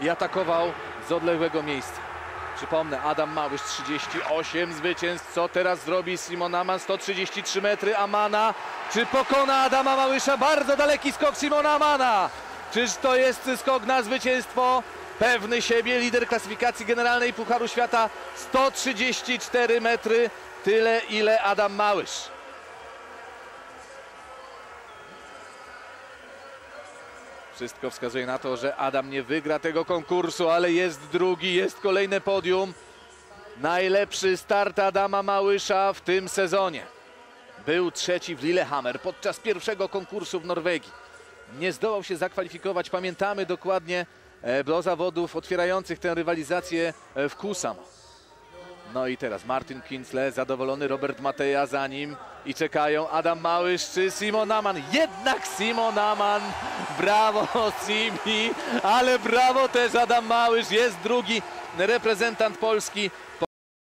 i atakował z odległego miejsca. Przypomnę, Adam Małysz 38 zwycięstw. Co teraz zrobi Simon Aman? 133 metry Amana. Czy pokona Adama Małysza? Bardzo daleki skok Simona Amana. Czyż to jest skok na zwycięstwo? Pewny siebie, lider klasyfikacji generalnej Pucharu Świata. 134 metry. Tyle, ile Adam Małysz. Wszystko wskazuje na to, że Adam nie wygra tego konkursu, ale jest drugi, jest kolejne podium. Najlepszy start Adama Małysza w tym sezonie. Był trzeci w Lillehammer podczas pierwszego konkursu w Norwegii. Nie zdołał się zakwalifikować, pamiętamy dokładnie, e, do zawodów otwierających tę rywalizację e, w Kusam. No i teraz Martin Kinsle, zadowolony Robert Mateja za nim i czekają Adam Małysz czy Simon Aman. Jednak Simon Aman, brawo Simi, ale brawo też Adam Małysz, jest drugi reprezentant Polski.